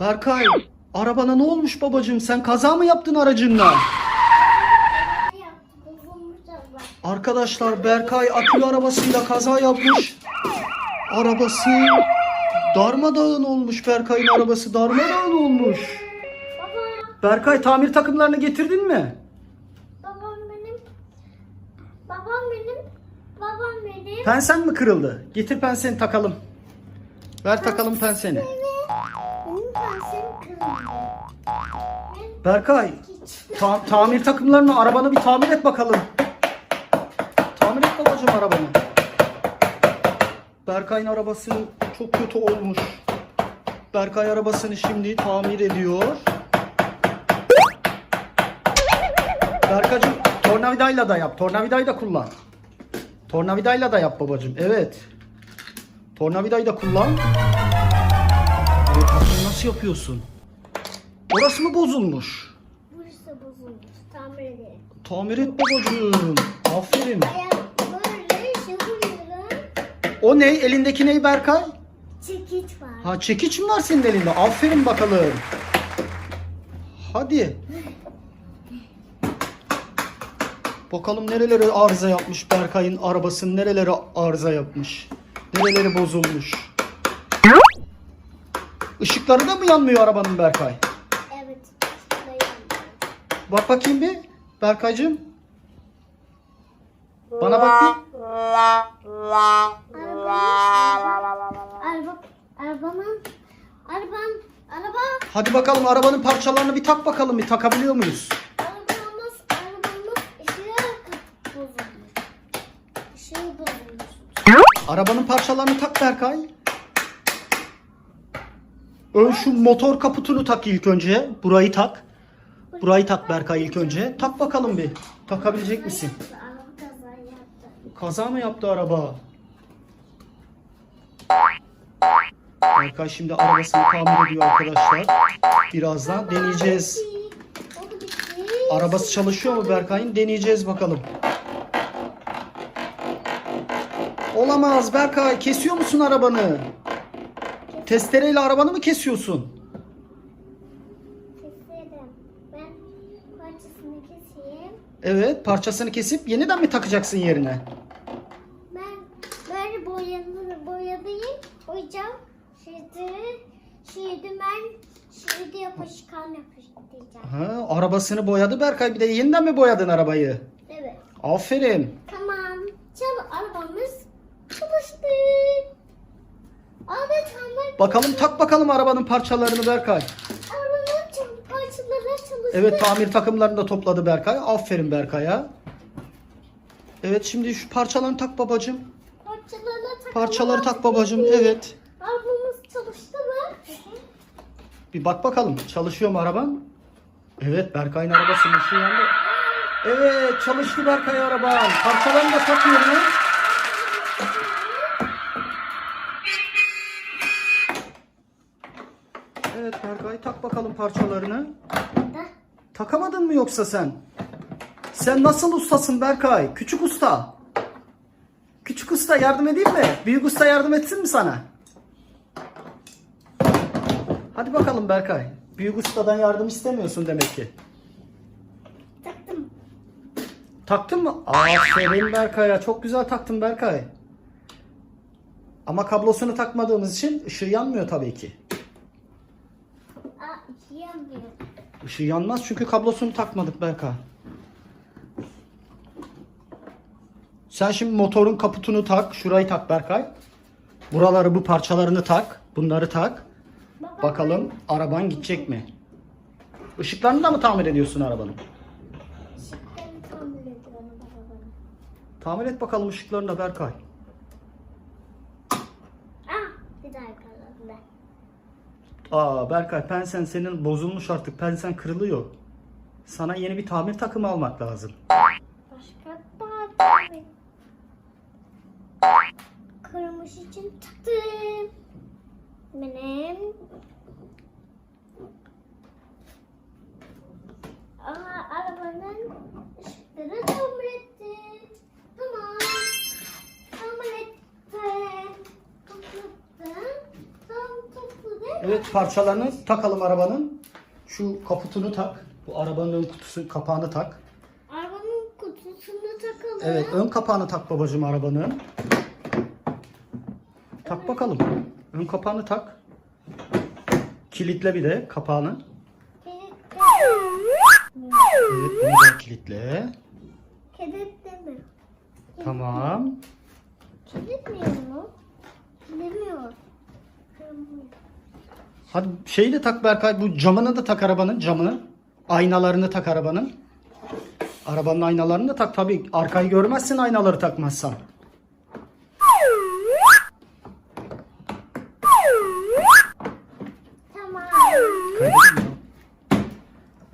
Berkay, arabana ne olmuş babacığım? Sen kaza mı yaptın aracınla? Arkadaşlar Berkay akülü arabasıyla kaza yapmış. Arabası darmadağın olmuş. Berkay'ın arabası darmadağın olmuş. Baba, Berkay tamir takımlarını getirdin mi? babam benim. Babam benim. Babam benim. Pensen mi kırıldı? Getir penseni takalım. Ver takalım penseni. Berkay ta- tamir takımlarını arabanı bir tamir et bakalım. Tamir et babacığım arabanı. Berkay'ın arabası çok kötü olmuş. Berkay arabasını şimdi tamir ediyor. Berkacığım tornavidayla da yap. Tornavidayı da kullan. Tornavidayla da yap babacığım. Evet. Tornavidayı da kullan. Bakayım nasıl yapıyorsun? Orası mı bozulmuş? Burası bozulmuş. Tamir edelim. Tamir et babacığım. Aferin. Ayak böyle şıkırıyorum. O ne? Elindeki ne Berkay? Çekiç var. Ha çekiç mi var senin elinde? Aferin bakalım. Hadi. Bakalım nereleri arıza yapmış Berkay'ın arabası nereleri arıza yapmış. Nereleri bozulmuş. Işıkları da mı yanmıyor arabanın Berkay? Evet. Bak bakayım bir Berkaycığım. Bana bak bir. Araba, arabanın, araban, araba, Hadi bakalım arabanın parçalarını bir tak bakalım bir takabiliyor muyuz? arabamız, arabamız ışığı bozulmuş. Arabanın parçalarını tak Berkay. Ön şu motor kaputunu tak ilk önce. Burayı tak. Burayı tak Berkay ilk önce. Tak bakalım bir. Takabilecek misin? Kaza mı yaptı araba? Berkay şimdi arabasını tamir ediyor arkadaşlar. Birazdan deneyeceğiz. Arabası çalışıyor mu Berkay'ın? Deneyeceğiz bakalım. Olamaz Berkay. Kesiyor musun arabanı? Testereyle arabanı mı kesiyorsun? Keserim. Ben parçasını keseyim. Evet, parçasını kesip yeniden mi takacaksın yerine? Ben böyle boyanı boyadayım. Boyayacağım. Şimdi, şimdi ben şimdi yapışkan yapıştıracağım. Ha, arabasını boyadı Berkay. Bir de yeniden mi boyadın arabayı? Evet. Aferin. Tamam. Çal arabamız çalıştı. Abi tamam. Bakalım tak bakalım arabanın parçalarını Berkay. Arabanın çal- parçaları çalıştı. Evet, tamir takımlarını da topladı Berkay. Aferin Berkay'a. Evet, şimdi şu parçalarını tak babacığım. Parçaları tak. Parçaları tak babacığım. Evet. Arabamız çalıştı mı? Bir bak bakalım çalışıyor mu araban? Evet Berkay'ın arabasının ışığı yandı. Evet çalıştı Berkay araban. Parçalarını da tak tak bakalım parçalarını. Takamadın mı yoksa sen? Sen nasıl ustasın Berkay? Küçük usta. Küçük usta yardım edeyim mi? Büyük usta yardım etsin mi sana? Hadi bakalım Berkay. Büyük ustadan yardım istemiyorsun demek ki. Taktım. Taktın mı? Aferin Berkay'a. Çok güzel taktın Berkay. Ama kablosunu takmadığımız için ışığı yanmıyor tabii ki. Yanmıyor. Işığı yanmaz çünkü kablosunu takmadık Berkay. Sen şimdi motorun kaputunu tak. Şurayı tak Berkay. Buraları bu parçalarını tak. Bunları tak. Baba. Bakalım araban gidecek mi? Işıklarını da mı tamir ediyorsun arabanın? Işıklarını tamir ediyorum baba. Tamir et bakalım ışıklarını da Berkay. Aa Berkay pensen senin bozulmuş artık. Pensen kırılıyor. Sana yeni bir tamir takımı almak lazım. Başka parça. Kırmış için taktım. Benim. Aha arabanın ışıkları tamir etti. Tamam. Evet parçalarını takalım arabanın. Şu kaputunu tak. Bu arabanın ön kutusu kapağını tak. Arabanın kutusunu takalım. Evet ön kapağını tak babacığım arabanın. Tak bakalım. Ön kapağını tak. Kilitle bir de kapağını. Kilitle. Evet bunu da kilitle. Kilitle mi? Tamam. Kilitmiyor mu? Kilitmiyor. Hadi şeyi de tak Berkay. Bu camını da tak arabanın camını. Aynalarını tak arabanın. Arabanın aynalarını da tak tabii. Arkayı görmezsin aynaları takmazsan.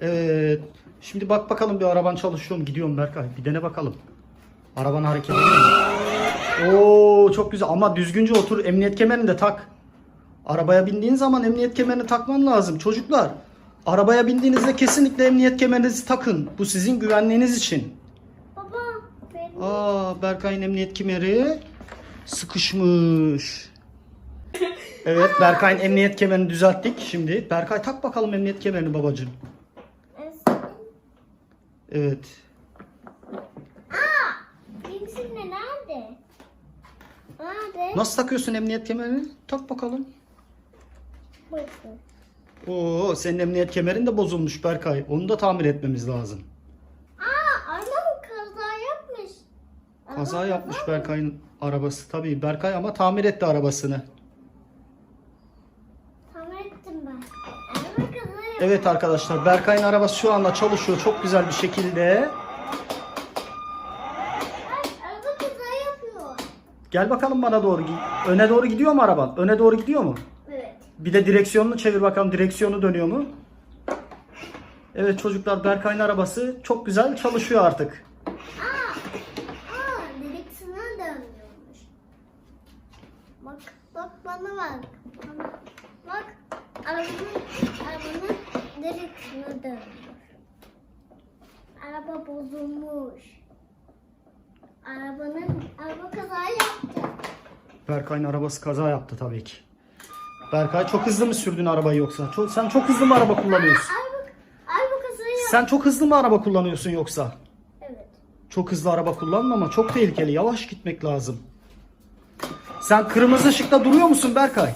Evet. Şimdi bak bakalım bir araban çalışıyor mu? Gidiyorum Berkay. Bir dene bakalım. Araban hareket ediyor mu? Oo çok güzel ama düzgünce otur. Emniyet kemerini de tak. Arabaya bindiğin zaman emniyet kemerini takman lazım. Çocuklar arabaya bindiğinizde kesinlikle emniyet kemerinizi takın. Bu sizin güvenliğiniz için. Baba benim. Aa Berkay'ın emniyet kemeri sıkışmış. Evet Berkay'ın emniyet kemerini düzelttik şimdi. Berkay tak bakalım emniyet kemerini babacığım. Evet. Aa! Kimsin de nerede? Nerede? Nasıl takıyorsun emniyet kemerini? Tak bakalım. Bakın. Oo senin emniyet kemerin de bozulmuş Berkay. Onu da tamir etmemiz lazım. Aa! Annem kaza yapmış. Kaza Anam yapmış kaza mı? Berkay'ın arabası. Tabii Berkay ama tamir etti arabasını. Tamam ettim ben. Kaza yapmış. Evet arkadaşlar Berkay'ın arabası şu anda çalışıyor çok güzel bir şekilde. Ay, araba kaza yapıyor. Gel bakalım bana doğru. gi- Öne doğru gidiyor mu araban? Öne doğru gidiyor mu? Bir de direksiyonunu çevir bakalım direksiyonu dönüyor mu? Evet çocuklar Berkay'ın arabası çok güzel çalışıyor artık. Aa! Aa! Direksiyona dönüyormuş. Bak, bak bana bak. Bana. Bak, arabanın, arabanın direksiyona dönüyor. Araba bozulmuş. Arabanın, araba kaza yaptı. Berkay'ın arabası kaza yaptı tabii ki. Berkay çok hızlı mı sürdün arabayı yoksa? Çok, sen çok hızlı mı araba kullanıyorsun? Araba, araba kaza yaptı. Sen çok hızlı mı araba kullanıyorsun yoksa? Evet. Çok hızlı araba kullanma ama çok tehlikeli. Yavaş gitmek lazım. Sen kırmızı ışıkta duruyor musun Berkay?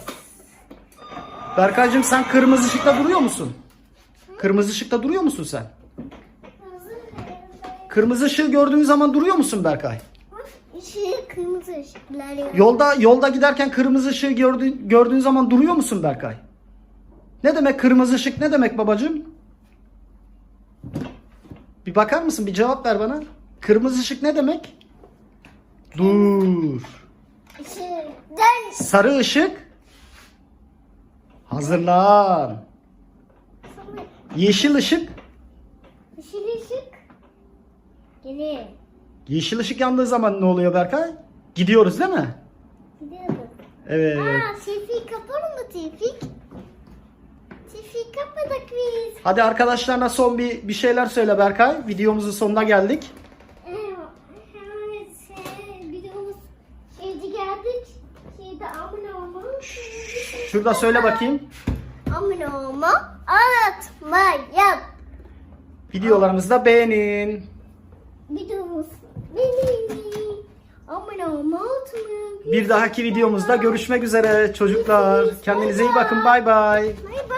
Berkaycığım sen kırmızı ışıkta duruyor musun? Kırmızı ışıkta duruyor musun sen? Kırmızı ışığı gördüğün zaman duruyor musun Berkay? Işığı kırmızı ışıklar yanıyor. Yolda yolda giderken kırmızı ışığı gördüğün, gördüğün zaman duruyor musun Berkay? Ne demek kırmızı ışık ne demek babacığım? Bir bakar mısın? Bir cevap ver bana. Kırmızı ışık ne demek? Dur. Dön. Sarı ışık. Hazırlan. Yeşil ışık. Yeşil ışık. Geri. Yeşil ışık yandığı zaman ne oluyor Berkay? Gidiyoruz değil mi? Gidiyoruz. Evet. Aa, Tevfik kapar mı Tevfik? Tevfik kapadık biz. Hadi arkadaşlarına son bir bir şeyler söyle Berkay. Videomuzun sonuna geldik. Evet, şey, videomuz şeyde geldik. Şeyde aman olma. Şurada söyle bakayım. Aman olma. Anlatmayın. Videolarımızı da beğenin. Aman. Bir dahaki videomuzda görüşmek üzere çocuklar. Kendinize iyi bakın. Bay bay. Bay bay.